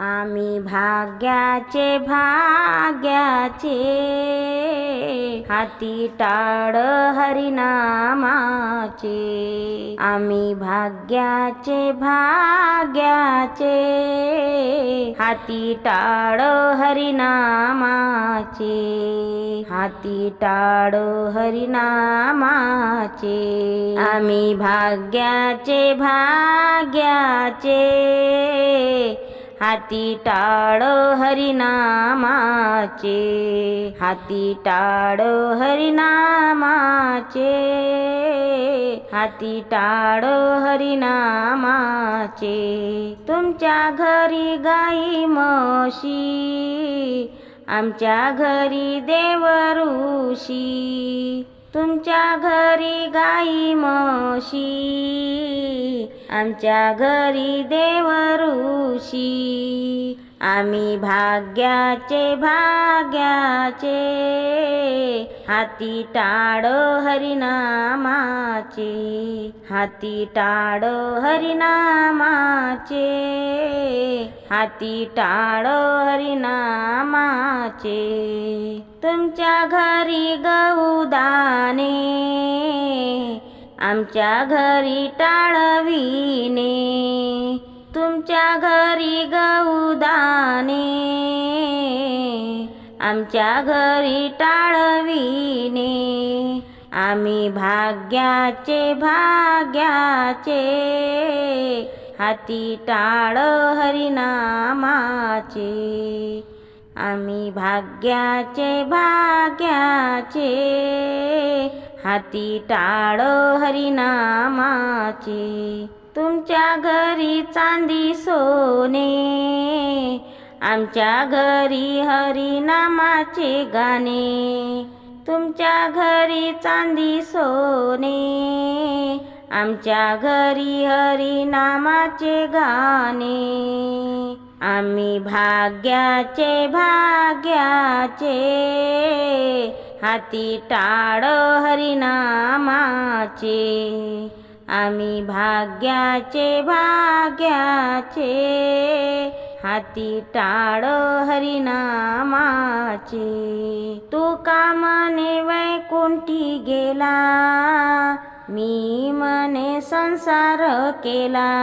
आम्ही भाग्याचे भाग्याचे. हाती टाळ हरिनामाचे. आम्ही भाग्याचे भाग्याचे. हाती टाळ हरिनामाचे. हाती टाळ हरिनामाचे. आम्ही भाग्याचे भाग्याचे. हाती टाळ हरिनामाचे. हाती टाळ हरिनामाचे. हाती टाळ हरिनामाचे. तुमच्या घरी गाई म्हशी आमच्या घरी देवऋषी तुमच्या घरी गाई म्हशी आमच्या घरी देवऋषी आम्ही भाग्याचे भाग्याचे. हाती टाळ हरिनामाचे. हाती टाळ हरिनामाचे. हाती टाळ हरिनामाचे. तुमच्या घरी गौदाने आमच्या घरी टाळविने तुमच्या घरी गौदाने. आमच्या घरी टाळविने आम्ही भाग्याचे भाग्याचे. हाती टाळ हरिनामाचे. आम्ही भाग्याचे भाग्याचे. हाती टाळ हरिनामाचे. तुमच्या घरी चांदी सोने आमच्या घरी हरिनामाचे गाणे. तुमच्या घरी चांदी सोने आमच्या घरी हरिनामाचे गाणे. आम्ही भाग्याचे भाग्याचे हाती टाळ हरिनामाचे. आम्ही भाग्याचे भाग्याचे. हाती टाळ हरिनामाचे. तू कामाने वैकुंठी गेला. मी मने संसार केला.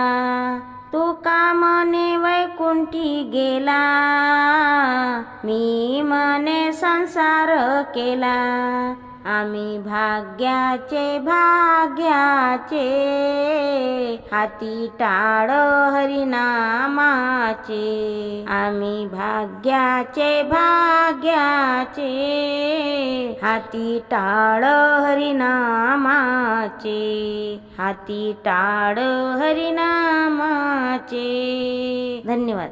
तू कामने वैकुंठी गेला? मी मने संसार केला. आम्ही भाग्याचे भाग्याचे. हाती टाळ हरिनामाचे. आम्ही भाग्याचे भाग्याचे. हाती टाळ हरिनामाचे हाती टाळ हरिनामाचे. धन्यवाद.